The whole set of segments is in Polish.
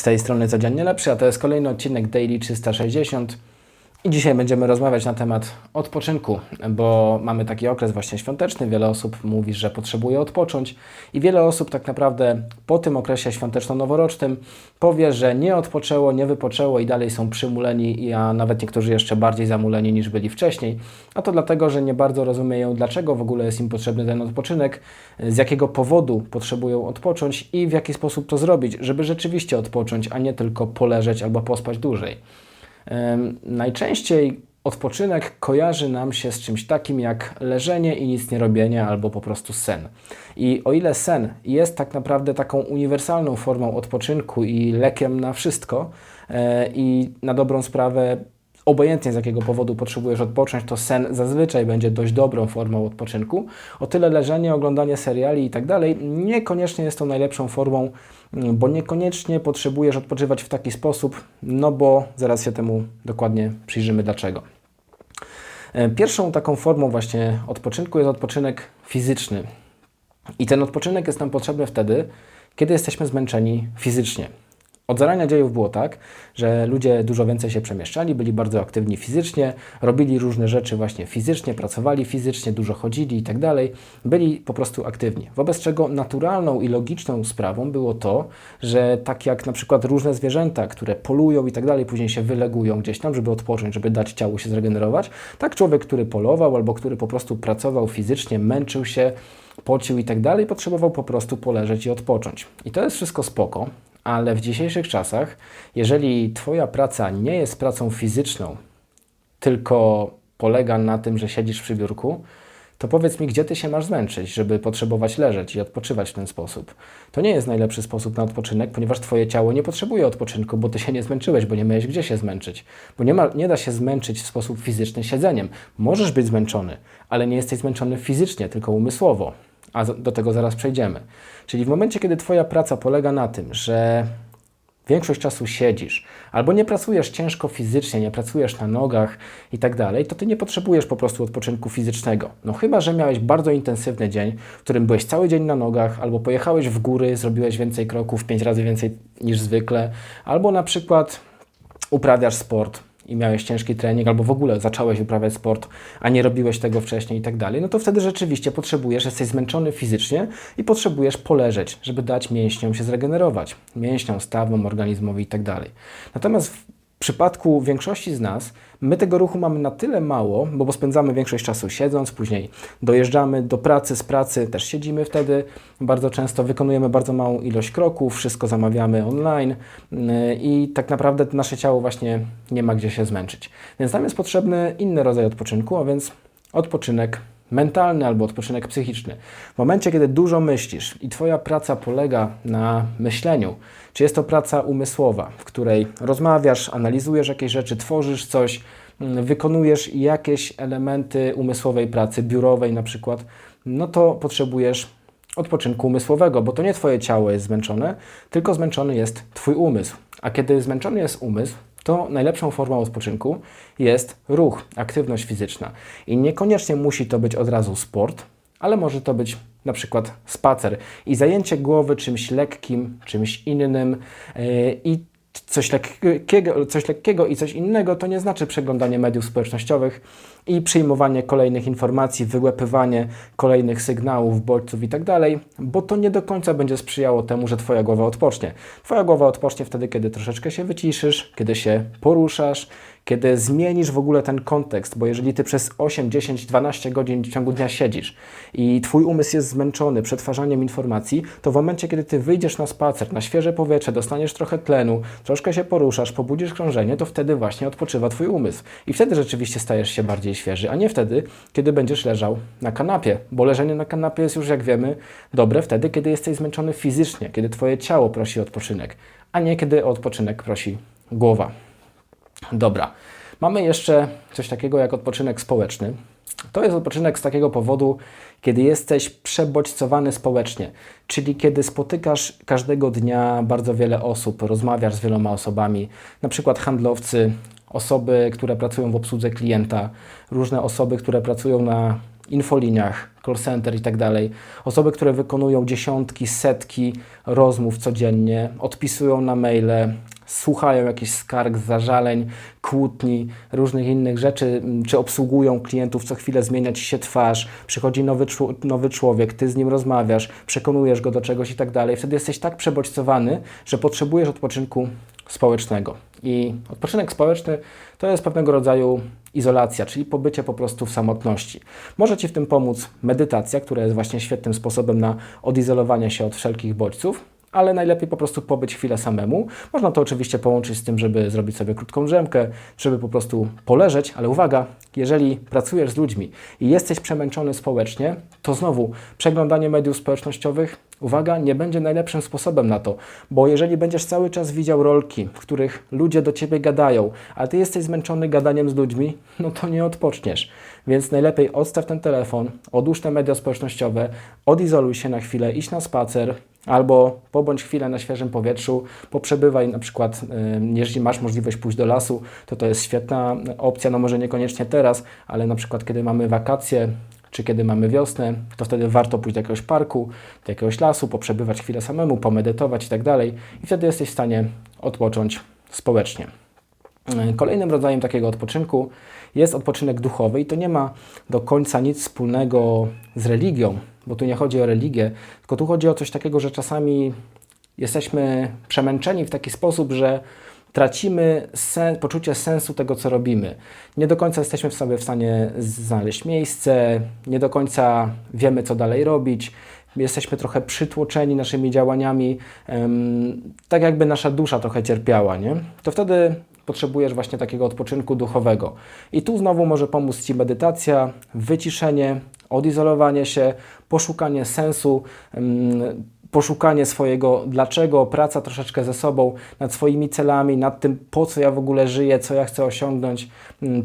z tej strony Codziennie Lepszy, a to jest kolejny odcinek Daily 360. I dzisiaj będziemy rozmawiać na temat odpoczynku, bo mamy taki okres właśnie świąteczny. Wiele osób mówi, że potrzebuje odpocząć, i wiele osób tak naprawdę po tym okresie świąteczno-noworocznym powie, że nie odpoczęło, nie wypoczęło i dalej są przymuleni, a nawet niektórzy jeszcze bardziej zamuleni niż byli wcześniej. A to dlatego, że nie bardzo rozumieją, dlaczego w ogóle jest im potrzebny ten odpoczynek, z jakiego powodu potrzebują odpocząć i w jaki sposób to zrobić, żeby rzeczywiście odpocząć, a nie tylko poleżeć albo pospać dłużej. Najczęściej odpoczynek kojarzy nam się z czymś takim jak leżenie i nic nie robienie albo po prostu sen. I o ile sen jest tak naprawdę taką uniwersalną formą odpoczynku i lekiem na wszystko e, i na dobrą sprawę obojętnie z jakiego powodu potrzebujesz odpocząć, to sen zazwyczaj będzie dość dobrą formą odpoczynku. O tyle leżenie, oglądanie seriali i tak dalej niekoniecznie jest to najlepszą formą, mm, bo niekoniecznie potrzebujesz odpoczywać w taki sposób, no bo zaraz się temu dokładnie przyjrzymy dlaczego. E, pierwszą taką formą właśnie odpoczynku jest odpoczynek fizyczny. I ten odpoczynek jest nam potrzebny wtedy, kiedy jesteśmy zmęczeni fizycznie. Od zarania dziejów było tak, że ludzie dużo więcej się przemieszczali, byli bardzo aktywni fizycznie, robili różne rzeczy właśnie fizycznie, pracowali fizycznie, dużo chodzili i tak dalej. Byli po prostu aktywni. Wobec czego naturalną i logiczną sprawą było to, że tak jak na przykład różne zwierzęta, które polują i tak dalej, później się wylegują gdzieś tam, żeby odpocząć, żeby dać ciału się zregenerować, tak człowiek, który polował albo który po prostu pracował fizycznie, męczył się, pocił i tak dalej, potrzebował po prostu poleżeć i odpocząć. I to jest wszystko spoko, ale w dzisiejszych czasach, jeżeli Twoja praca nie jest pracą fizyczną, tylko polega na tym, że siedzisz przy biurku, to powiedz mi, gdzie Ty się masz zmęczyć, żeby potrzebować leżeć i odpoczywać w ten sposób. To nie jest najlepszy sposób na odpoczynek, ponieważ Twoje ciało nie potrzebuje odpoczynku, bo Ty się nie zmęczyłeś, bo nie miałeś gdzie się zmęczyć. Bo nie, ma, nie da się zmęczyć w sposób fizyczny siedzeniem. Możesz być zmęczony, ale nie jesteś zmęczony fizycznie, tylko umysłowo a do tego zaraz przejdziemy. Czyli w momencie, kiedy Twoja praca polega na tym, że większość czasu siedzisz, albo nie pracujesz ciężko fizycznie, nie pracujesz na nogach i tak dalej, to ty nie potrzebujesz po prostu odpoczynku fizycznego. No chyba, że miałeś bardzo intensywny dzień, w którym byłeś cały dzień na nogach, albo pojechałeś w góry, zrobiłeś więcej kroków, pięć razy więcej niż zwykle, albo na przykład uprawiasz sport, i miałeś ciężki trening, albo w ogóle zacząłeś uprawiać sport, a nie robiłeś tego wcześniej i tak dalej, no to wtedy rzeczywiście potrzebujesz, jesteś zmęczony fizycznie i potrzebujesz poleżeć, żeby dać mięśniom się zregenerować, mięśniom, stawom, organizmowi i tak dalej. Natomiast w przypadku większości z nas my tego ruchu mamy na tyle mało, bo, bo spędzamy większość czasu siedząc, później dojeżdżamy do pracy, z pracy też siedzimy wtedy, bardzo często wykonujemy bardzo małą ilość kroków, wszystko zamawiamy online yy, i tak naprawdę nasze ciało właśnie nie ma gdzie się zmęczyć. Więc nam jest potrzebny inny rodzaj odpoczynku, a więc odpoczynek mentalny albo odpoczynek psychiczny. W momencie, kiedy dużo myślisz i Twoja praca polega na myśleniu, czy jest to praca umysłowa, w której rozmawiasz, analizujesz jakieś rzeczy, tworzysz coś, mm, wykonujesz jakieś elementy umysłowej pracy, biurowej na przykład, no to potrzebujesz odpoczynku umysłowego, bo to nie Twoje ciało jest zmęczone, tylko zmęczony jest Twój umysł. A kiedy zmęczony jest umysł, to najlepszą formą odpoczynku jest ruch, aktywność fizyczna. I niekoniecznie musi to być od razu sport, ale może to być na przykład spacer i zajęcie głowy czymś lekkim, czymś innym yy, i coś lekkiego, coś lekkiego i coś innego to nie znaczy przeglądanie mediów społecznościowych i przyjmowanie kolejnych informacji, wyłepywanie kolejnych sygnałów, bodźców itd., tak bo to nie do końca będzie sprzyjało temu, że Twoja głowa odpocznie. Twoja głowa odpocznie wtedy, kiedy troszeczkę się wyciszysz, kiedy się poruszasz, kiedy zmienisz w ogóle ten kontekst, bo jeżeli Ty przez 8, 10, 12 godzin w ciągu dnia siedzisz i Twój umysł jest zmęczony przetwarzaniem informacji, to w momencie, kiedy Ty wyjdziesz na spacer, na świeże powietrze, dostaniesz trochę tlenu, troszkę się poruszasz, pobudzisz krążenie, to wtedy właśnie odpoczywa Twój umysł. I wtedy rzeczywiście stajesz się bardziej świeży, a nie wtedy, kiedy będziesz leżał na kanapie, bo leżenie na kanapie jest już, jak wiemy, dobre wtedy, kiedy jesteś zmęczony fizycznie, kiedy Twoje ciało prosi o odpoczynek, a nie kiedy o odpoczynek prosi głowa. Dobra. Mamy jeszcze coś takiego jak odpoczynek społeczny. To jest odpoczynek z takiego powodu, kiedy jesteś przebodźcowany społecznie, czyli kiedy spotykasz każdego dnia bardzo wiele osób, rozmawiasz z wieloma osobami, na przykład handlowcy, osoby, które pracują w obsłudze klienta, różne osoby, które pracują na infoliniach, call center i tak dalej. Osoby, które wykonują dziesiątki, setki rozmów codziennie, odpisują na maile, słuchają jakichś skarg, zażaleń, kłótni, różnych innych rzeczy, czy obsługują klientów, co chwilę zmienia ci się twarz, przychodzi nowy, nowy człowiek, ty z nim rozmawiasz, przekonujesz go do czegoś i tak dalej. Wtedy jesteś tak przebodźcowany, że potrzebujesz odpoczynku społecznego. I odpoczynek społeczny to jest pewnego rodzaju izolacja, czyli pobycie po prostu w samotności. Może Ci w tym pomóc medytacja, która jest właśnie świetnym sposobem na odizolowanie się od wszelkich bodźców ale najlepiej po prostu pobyć chwilę samemu. Można to oczywiście połączyć z tym, żeby zrobić sobie krótką drzemkę, żeby po prostu poleżeć, ale uwaga, jeżeli pracujesz z ludźmi i jesteś przemęczony społecznie, to znowu przeglądanie mediów społecznościowych, uwaga, nie będzie najlepszym sposobem na to, bo jeżeli będziesz cały czas widział rolki, w których ludzie do ciebie gadają, a ty jesteś zmęczony gadaniem z ludźmi, no to nie odpoczniesz. Więc najlepiej odstaw ten telefon, odłóż te media społecznościowe, odizoluj się na chwilę, idź na spacer, Albo pobądź chwilę na świeżym powietrzu, poprzebywaj na przykład, jeżeli masz możliwość pójść do lasu, to to jest świetna opcja, no może niekoniecznie teraz, ale na przykład kiedy mamy wakacje, czy kiedy mamy wiosnę, to wtedy warto pójść do jakiegoś parku, do jakiegoś lasu, poprzebywać chwilę samemu, pomedytować i tak dalej i wtedy jesteś w stanie odpocząć społecznie. Kolejnym rodzajem takiego odpoczynku jest odpoczynek duchowy i to nie ma do końca nic wspólnego z religią, bo tu nie chodzi o religię, tylko tu chodzi o coś takiego, że czasami jesteśmy przemęczeni w taki sposób, że tracimy sen, poczucie sensu tego, co robimy. Nie do końca jesteśmy w sobie w stanie znaleźć miejsce, nie do końca wiemy, co dalej robić. Jesteśmy trochę przytłoczeni naszymi działaniami, tak jakby nasza dusza trochę cierpiała, nie? To wtedy potrzebujesz właśnie takiego odpoczynku duchowego. I tu znowu może pomóc Ci medytacja, wyciszenie, odizolowanie się, poszukanie sensu, poszukanie swojego dlaczego, praca troszeczkę ze sobą, nad swoimi celami, nad tym, po co ja w ogóle żyję, co ja chcę osiągnąć.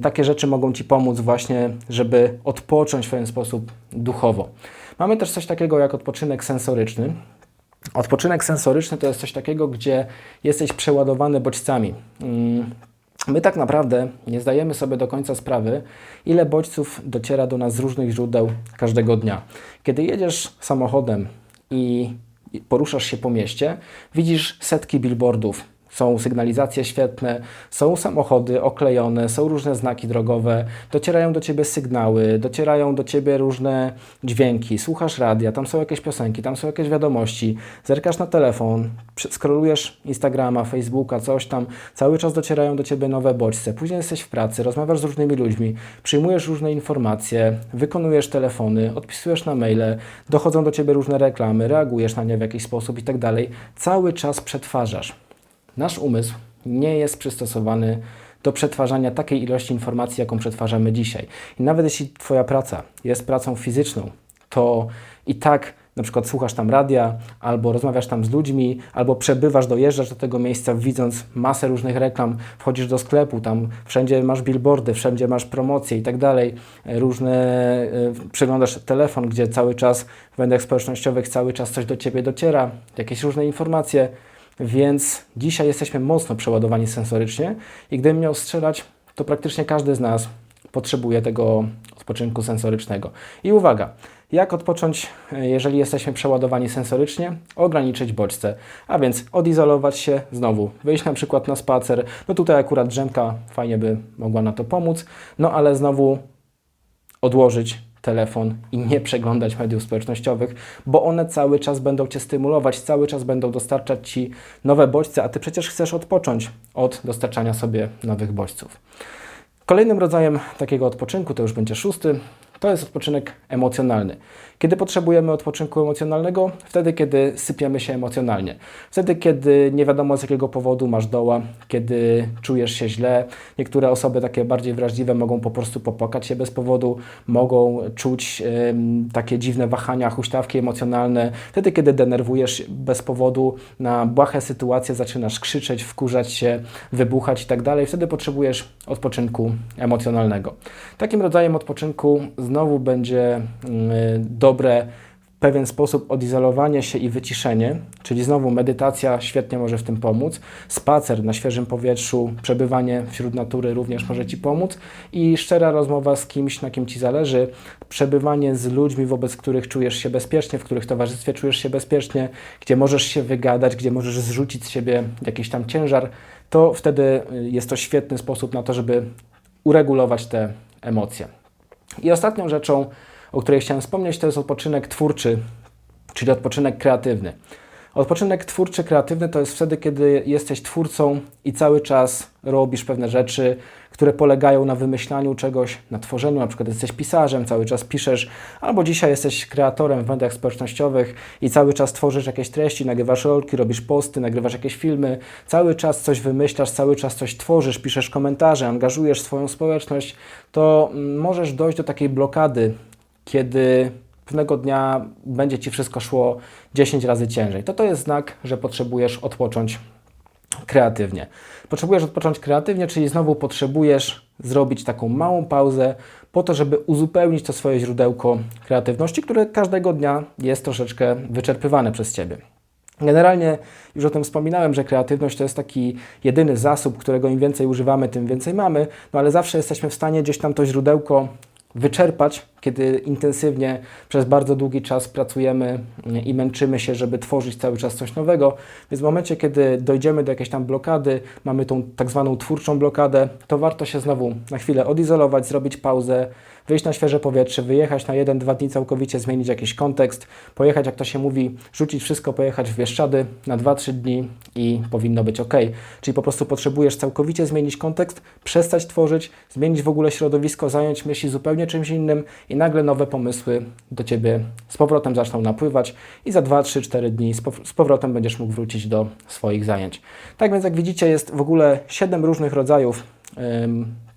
Takie rzeczy mogą Ci pomóc właśnie, żeby odpocząć w pewien sposób duchowo. Mamy też coś takiego jak odpoczynek sensoryczny. Odpoczynek sensoryczny to jest coś takiego, gdzie jesteś przeładowany bodźcami. Mm, my tak naprawdę nie zdajemy sobie do końca sprawy, ile bodźców dociera do nas z różnych źródeł każdego dnia. Kiedy jedziesz samochodem i poruszasz się po mieście, widzisz setki billboardów, są sygnalizacje świetne, są samochody oklejone, są różne znaki drogowe, docierają do Ciebie sygnały, docierają do Ciebie różne dźwięki, słuchasz radia, tam są jakieś piosenki, tam są jakieś wiadomości, zerkasz na telefon, skrolujesz Instagrama, Facebooka, coś tam, cały czas docierają do Ciebie nowe bodźce, później jesteś w pracy, rozmawiasz z różnymi ludźmi, przyjmujesz różne informacje, wykonujesz telefony, odpisujesz na maile, dochodzą do Ciebie różne reklamy, reagujesz na nie w jakiś sposób i tak dalej. Cały czas przetwarzasz. Nasz umysł nie jest przystosowany do przetwarzania takiej ilości informacji, jaką przetwarzamy dzisiaj. I nawet jeśli Twoja praca jest pracą fizyczną, to i tak na przykład słuchasz tam radia, albo rozmawiasz tam z ludźmi, albo przebywasz, dojeżdżasz do tego miejsca, widząc masę różnych reklam, wchodzisz do sklepu, tam wszędzie masz billboardy, wszędzie masz promocje i tak dalej, różne, y, przeglądasz telefon, gdzie cały czas w mediach społecznościowych cały czas coś do Ciebie dociera, jakieś różne informacje, więc dzisiaj jesteśmy mocno przeładowani sensorycznie i gdybym miał strzelać, to praktycznie każdy z nas potrzebuje tego odpoczynku sensorycznego. I uwaga, jak odpocząć, jeżeli jesteśmy przeładowani sensorycznie? Ograniczyć bodźce, a więc odizolować się, znowu wyjść na przykład na spacer. No tutaj akurat drzemka fajnie by mogła na to pomóc, no ale znowu odłożyć telefon i nie przeglądać mediów społecznościowych, bo one cały czas będą Cię stymulować, cały czas będą dostarczać Ci nowe bodźce, a Ty przecież chcesz odpocząć od dostarczania sobie nowych bodźców. Kolejnym rodzajem takiego odpoczynku, to już będzie szósty, to jest odpoczynek emocjonalny. Kiedy potrzebujemy odpoczynku emocjonalnego? Wtedy, kiedy sypiemy się emocjonalnie. Wtedy, kiedy nie wiadomo z jakiego powodu masz doła, kiedy czujesz się źle. Niektóre osoby takie bardziej wrażliwe mogą po prostu popłakać się bez powodu, mogą czuć takie dziwne wahania, huśtawki emocjonalne. Wtedy, kiedy denerwujesz bez powodu na błahe sytuacje, zaczynasz krzyczeć, wkurzać się, wybuchać i tak dalej. Wtedy potrzebujesz odpoczynku emocjonalnego. Takim rodzajem odpoczynku znowu będzie mm, dobre pewien sposób odizolowanie się i wyciszenie, czyli znowu medytacja świetnie może w tym pomóc, spacer na świeżym powietrzu, przebywanie wśród natury również może Ci pomóc i szczera rozmowa z kimś, na kim Ci zależy, przebywanie z ludźmi, wobec których czujesz się bezpiecznie, w których towarzystwie czujesz się bezpiecznie, gdzie możesz się wygadać, gdzie możesz zrzucić z siebie jakiś tam ciężar, to wtedy jest to świetny sposób na to, żeby uregulować te emocje. I ostatnią rzeczą, o której chciałem wspomnieć, to jest odpoczynek twórczy, czyli odpoczynek kreatywny. Odpoczynek twórczy, kreatywny to jest wtedy, kiedy jesteś twórcą i cały czas robisz pewne rzeczy, które polegają na wymyślaniu czegoś, na tworzeniu. Na przykład jesteś pisarzem, cały czas piszesz, albo dzisiaj jesteś kreatorem w mediach społecznościowych i cały czas tworzysz jakieś treści, nagrywasz rolki, robisz posty, nagrywasz jakieś filmy, cały czas coś wymyślasz, cały czas coś tworzysz, piszesz komentarze, angażujesz swoją społeczność, to mm, możesz dojść do takiej blokady, kiedy pewnego dnia będzie Ci wszystko szło 10 razy ciężej. To to jest znak, że potrzebujesz odpocząć kreatywnie. Potrzebujesz odpocząć kreatywnie, czyli znowu potrzebujesz zrobić taką małą pauzę po to, żeby uzupełnić to swoje źródełko kreatywności, które każdego dnia jest troszeczkę wyczerpywane przez Ciebie. Generalnie już o tym wspominałem, że kreatywność to jest taki jedyny zasób, którego im więcej używamy, tym więcej mamy, no ale zawsze jesteśmy w stanie gdzieś tam to źródełko wyczerpać, kiedy intensywnie przez bardzo długi czas pracujemy i męczymy się, żeby tworzyć cały czas coś nowego. Więc w momencie, kiedy dojdziemy do jakiejś tam blokady, mamy tą tak zwaną twórczą blokadę, to warto się znowu na chwilę odizolować, zrobić pauzę, wyjść na świeże powietrze, wyjechać na jeden, dwa dni całkowicie, zmienić jakiś kontekst, pojechać, jak to się mówi, rzucić wszystko, pojechać w Bieszczady na 2-3 dni i powinno być ok. Czyli po prostu potrzebujesz całkowicie zmienić kontekst, przestać tworzyć, zmienić w ogóle środowisko, zająć myśli zupełnie czymś innym i nagle nowe pomysły do Ciebie z powrotem zaczną napływać i za 2, 3, 4 dni z powrotem będziesz mógł wrócić do swoich zajęć. Tak więc jak widzicie jest w ogóle 7 różnych rodzajów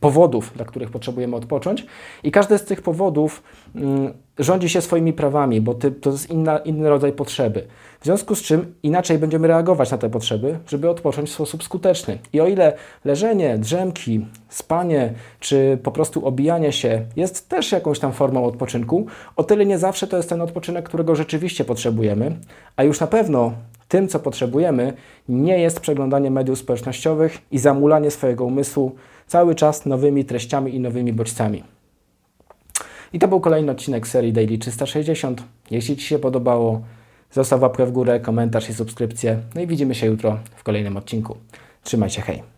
powodów, dla których potrzebujemy odpocząć i każdy z tych powodów ym, rządzi się swoimi prawami, bo ty, to jest inna, inny rodzaj potrzeby. W związku z czym inaczej będziemy reagować na te potrzeby, żeby odpocząć w sposób skuteczny. I o ile leżenie, drzemki, spanie czy po prostu obijanie się jest też jakąś tam formą odpoczynku, o tyle nie zawsze to jest ten odpoczynek, którego rzeczywiście potrzebujemy, a już na pewno tym, co potrzebujemy, nie jest przeglądanie mediów społecznościowych i zamulanie swojego umysłu cały czas nowymi treściami i nowymi bodźcami. I to był kolejny odcinek serii Daily 360. Jeśli Ci się podobało, zostaw łapkę w górę, komentarz i subskrypcję. No i widzimy się jutro w kolejnym odcinku. Trzymaj się, hej!